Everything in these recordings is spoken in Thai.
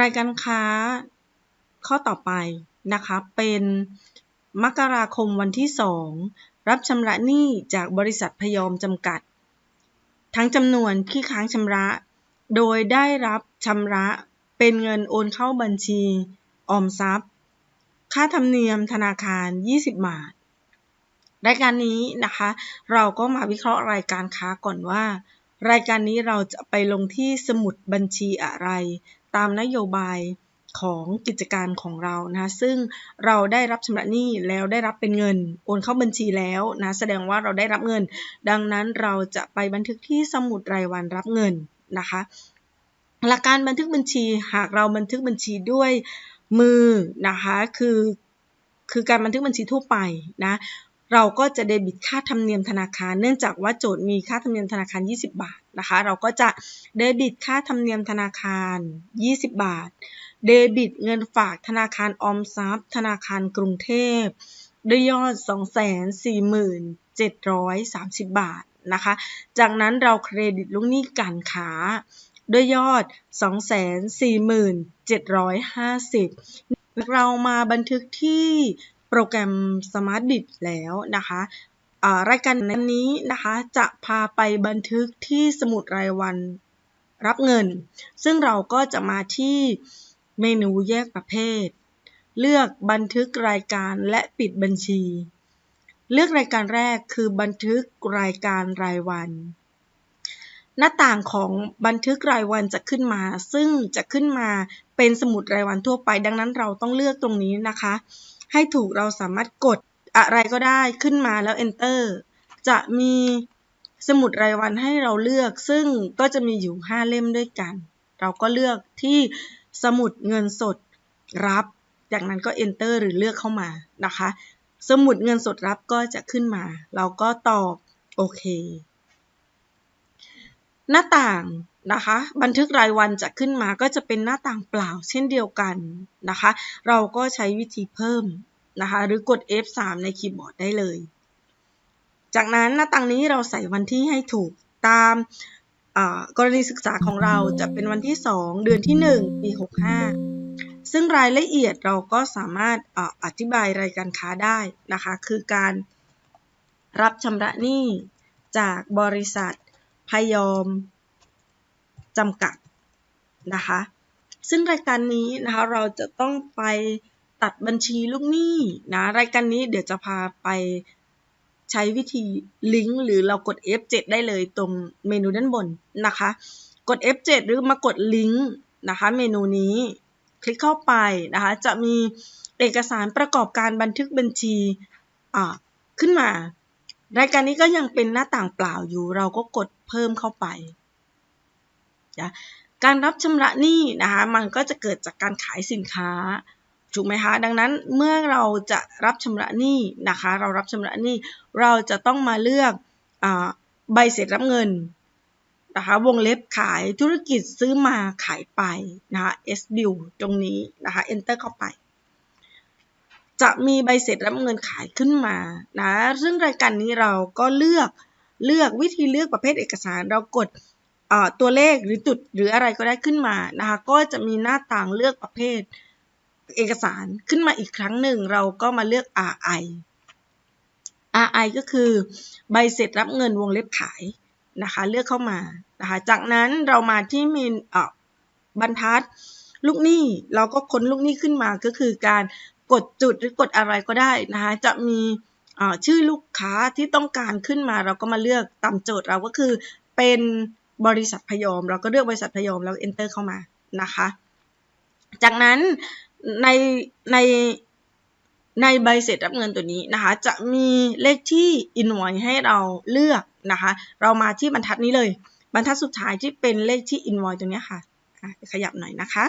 รายการค้าข้อต่อไปนะคะเป็นมกราคมวันที่ 2 รับชำระหนี้จากบริษัทพยอมจำกัด ทั้งจำนวนที่ค้างชำระ โดยได้รับชำระเป็นเงินโอนเข้าบัญชีออมทรัพย์ ค่าธรรมเนียมธนาคาร 20 บาท รายการนี้นะคะ เราก็มาวิเคราะห์รายการค้าก่อนว่า รายการนี้เราจะไปลงที่สมุดบัญชีอะไร ตามนโยบายของกิจการของเรานะซึ่งเราได้รับชำระหนี้แล้วได้รับเป็นเงิน โอนเข้าบัญชีแล้วนะแสดงว่าเราได้รับเงิน ดังนั้นเราจะไปบันทึกที่สมุดรายวันรับเงินนะคะหลักการบันทึกบัญชีหากเราบันทึกบัญชีด้วยมือนะคะคือคือการบันทึกบัญชีทั่วไปนะ เราก็จะเดบิตค่าธรรมเนียมธนาคาร เนื่องจากว่าโจทย์มีค่าธรรมเนียมธนาคาร 20 บาทนะคะ เราก็จะเดบิตค่าธรรมเนียมธนาคาร 20 บาท เดบิตเงินฝากธนาคารออมทรัพย์ ธนาคารกรุงเทพด้วยยอด 24730 บาทนะคะ จากนั้นเราเครดิตลูกหนี้การค้าด้วยยอด 24750เรามาบันทึกที่ รแกรม Smart b i t แล้วนะคะรายการนี้นะคะจะพาไปบันทึกที่สมุดรายวันรับเงิน ซึ่งเราก็จะมาที่เมนูแยกประเภท เลือกบันทึกรายการและปิดบัญชี เลือกรายการแรกคือบันทึกรายการรายวัน หน้าต่างของบันทึกรายวันจะขึ้นมา ซึ่งจะขึ้นมาเป็นสมุดรายวันทั่วไป ดังนั้นเราต้องเลือกตรงนี้นะคะ ให้ถูกเราสามารถกดอะไรก็ได้ขึ้นมาแล้ว enter จะมีสมุดรายวันให้เราเลือก ซึ่งก็จะมีอยู่ 5 เล่มด้วยกัน เราก็เลือกที่สมุดเงินสดรับ จากนั้นก็ enter หรือเลือกเข้ามานะคะ สมุดเงินสดรับก็จะขึ้นมา เราก็ตอบโอเค หน้าต่างนะคะ บันทึกรายวันจะขึ้นมาก็จะเป็นหน้าต่างเปล่าเช่นเดียวกันนะคะ เราก็ใช้วิธีเพิ่มนะคะ หรือกด F3 ในคีย์บอร์ดได้เลย จากนั้นหน้าต่างนี้เราใส่วันที่ให้ถูกตามกรณีศึกษาของเราจะเป็นวันที่ 2 เดือนที่ 1 ปี 65 ซึ่งรายละเอียดเราก็สามารถอธิบายรายการค้าได้นะคะ คือการรับชำระหนี้จากบริษัท พยอมจำกัดนะคะ ซึ่งรายการนี้นะคะเราจะต้องไปตัดบัญชีลูกหนี้นะรายการนี้เดี๋ยวจะพาไปใช้วิธีลิงก์หรือเรากด F7 ได้เลยตรงเมนูด้านบนนะคะ กด F7 หรือมากดลิงก์นะคะเมนูนี้คลิกเข้าไปนะคะจะมีเอกสารประกอบการบันทึกบัญชีขึ้นมา รายการนี้ก็ยังเป็นหน้าต่างเปล่าอยู่ เราก็กดเพิ่มเข้าไปนะการรับชำระหนี้นะคะมันก็จะเกิดจากการขายสินค้าถูกไหมคะดังนั้นเมื่อเราจะรับชำระหนี้นะคะ เรารับชำระหนี้เราจะต้องมาเลือกอใบเสร็จรับเงินนะคะวงเล็บขายธุรกิจซื้อมาขายไปนะคะ S bill ตรงนี้นะคะ enter เข้าไป จะมีใบเสร็จรับเงินขายขึ้นมานะซึ่งรายการนี้เราก็เลือกเลือกวิธีเลือกประเภทเอกสารเรากดตัวเลขหรือจุดหรืออะไรก็ได้ขึ้นมานะคะก็จะมีหน้าต่างเลือกประเภทเอกสารขึ้นมาอีกครั้งหนึ่งเราก็มาเลือก RI RI ก็คือใบเสร็จรับเงินวงเล็บขายนะคะเลือกเข้ามานะคะจากนั้นเรามาที่เมนบรรทัดลูกหนี้เราก็ค้นลูกหนี้ขึ้นมาก็คือการ กดจุดหรือกดอะไรก็ได้นะคะจะมีชื่อลูกค้าที่ต้องการขึ้นมาเราก็มาเลือกตามโจทย์เราก็คือเป็นบริษัทพยอม เราก็เลือกบริษัทพยอมแล้ว enter เข้ามานะคะ จากนั้นในในในใบเสร็จรับเงินตัวนี้นะคะ จะมีเลขที่ invoice ให้เราเลือกนะคะ เรามาที่บรรทัดนี้เลย บรรทัดสุดท้ายที่เป็นเลขที่ invoice ตรงนี้ค่ะขยับหน่อยนะคะ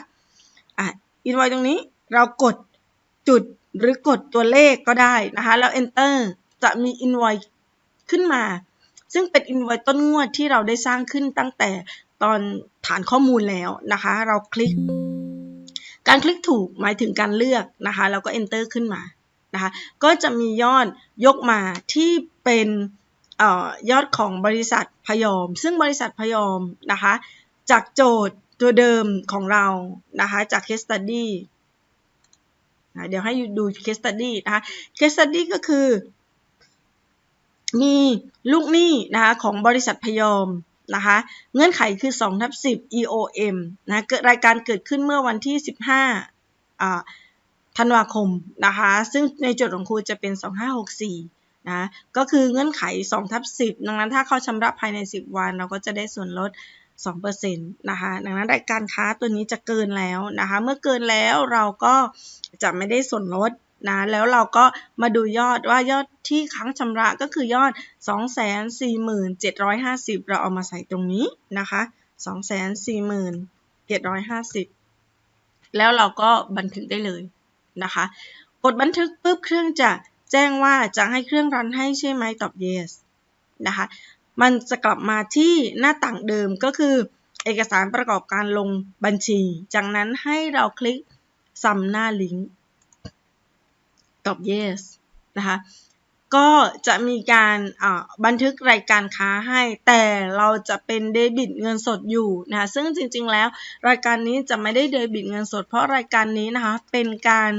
อะ invoice ตรงนี้เรากด จุดหรือกดตัวเลขก็ได้นะคะ แล้ว enter จะมี invoice ขึ้นมา ซึ่งเป็น invoice ต้นงวดที่เราได้สร้างขึ้นตั้งแต่ตอนฐานข้อมูลแล้วนะคะ เราคลิก การคลิกถูกหมายถึงการเลือกนะคะ แล้วก็ enter ขึ้นมานะคะ ก็จะมียอดยกมาที่เป็นอยอดของบริษัทพยอม ซึ่งบริษัทพยอมนะคะ จากโจทย์ตัวเดิมของเรานะคะ จาก case study เดี๋ยวให้ดู case study นะคะ case study ก็คือ มีลูกหนี้นะคะของบริษัทพยอมนะคะเงื่อนไขคือ2ทับ10 EOM นะเกิดรายการเกิดขึ้นเมื่อวันที่ 15ธันวาคมนะคะซึ่งในจทย์ของครูจะเป็น 2564นะก็คือเงื่อนไข2ทับ10 ดังนั้นถ้าเขาชำระภายใน 10 วันเราก็จะได้ส่วนลด 2%นะคะดังนั้นการค้าตัวนี้จะเกินแล้วนะคะเมื่อเกินแล้วเราก็จะไม่ได้ส่วนลดนะแล้วเราก็มาดูยอดว่ายอดที่ค้างชำระก็คือยอด 247,50 เราเอามาใส่ตรงนี้นะคะ247,50 แล้วเราก็บันทึกได้เลยนะคะ กดบันทึกปุ๊บเครื่องจะแจ้งว่าจะให้เครื่องรันให้ใช่ไหมตอบ yes นะคะ มันจะกลับมาที่หน้าต่างเดิมก็คือ เอกสารประกอบการลงบัญชี จากนั้นให้เราคลิกซ้ำหน้าลิงก์ตอบ yes นะคะก็จะมีการบันทึกรายการค้าให้ แต่เราจะเป็นเดบิตเงินสดอยู่นะคะซึ่งจริงๆแล้ว รายการนี้จะไม่ได้เดบิตเงินสด เพราะรายการนี้นะคะเป็นการ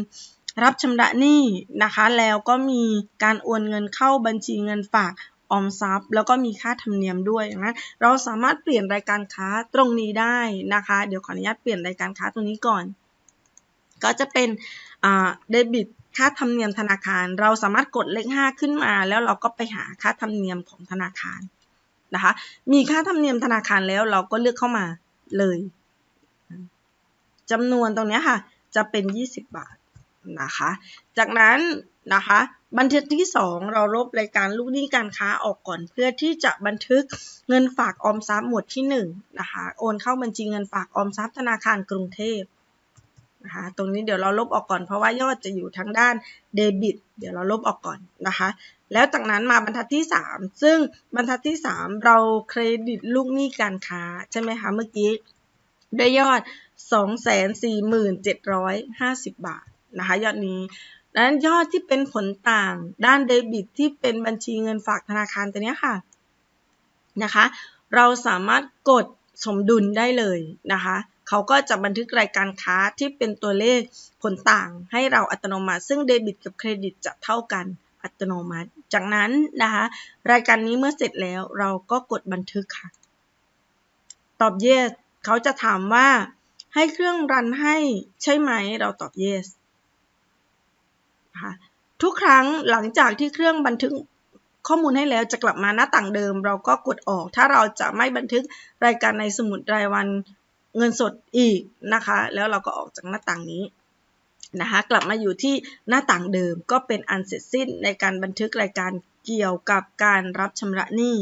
รับชำระหนี้นะคะ แล้วก็มีการโอนเงินเข้าบัญชีเงินฝาก ออมทรัพย์ แล้วก็มีค่าธรรมเนียมด้วยนะเราสามารถเปลี่ยนรายการค้าตรงนี้ได้นะคะ เดี๋ยวขออนุญาตเปลี่ยนรายการค้าตรงนี้ก่อน ก็จะเป็นเดบิตค่าธรรมเนียมธนาคาร เราสามารถกดเลข 5 ขึ้นมา แล้วเราก็ไปหาค่าธรรมเนียมของธนาคารนะคะ มีค่าธรรมเนียมธนาคารแล้วเราก็เลือกเข้ามาเลยจำนวนตรงนี้ค่ะ จะเป็น 20 บาท นะคะ จากนั้นนะคะบันทึกที่ 2 เราลบรายการลูกหนี้การค้าออกก่อนเพื่อที่จะบันทึกเงินฝากออมทรัพย์หมวดที่1นะคะโอนเข้าบัญชีเงินฝากออมทรัพย์ธนาคารกรุงเทพนะคะตรงนี้เดี๋ยวเราลบออกก่อนเพราะว่ายอดจะอยู่ทางด้านเดบิต เดี๋ยวเราลบออกก่อนนะคะแล้วจากนั้นมาบรรทัดที่ 3 ซึ่งบรรทัดที่ 3 เราเครดิตลูกหนี้การค้าใช่ไหมคะเมื่อกี้ได้ยอด 247,750 บาท นะคะยอดนี้ดังนั้นยอดที่เป็นผลต่างด้านเดบิตที่เป็นบัญชีเงินฝากธนาคารตัวนี้ค่ะนะคะ เราสามารถกดสมดุลได้เลยนะคะเขาก็จะบันทึกรายการค้าที่เป็นตัวเลขผลต่างให้เราอัตโนมัติ ซึ่งเดบิตกับเครดิตจะเท่ากันอัตโนมัติ จากนั้นนะคะรายการนี้เมื่อเสร็จแล้วเราก็กดบันทึกค่ะ ตอบ yes เขาจะถามว่าให้เครื่องรันให้ใช่ไหม เราตอบ yes คะทุกครั้งหลังจากที่เครื่องบันทึกข้อมูลให้แล้วจะกลับมาหน้าต่างเดิม เราก็กดออก ถ้าเราจะไม่บันทึกรายการในสมุดรายวันเงินสดอีกนะคะ แล้วเราก็ออกจากหน้าต่างนี้นะคะกลับมาอยู่ที่หน้าต่างเดิมก็เป็นอันเสร็จสิ้นในการบันทึกรายการเกี่ยวกับการรับชำระหนี้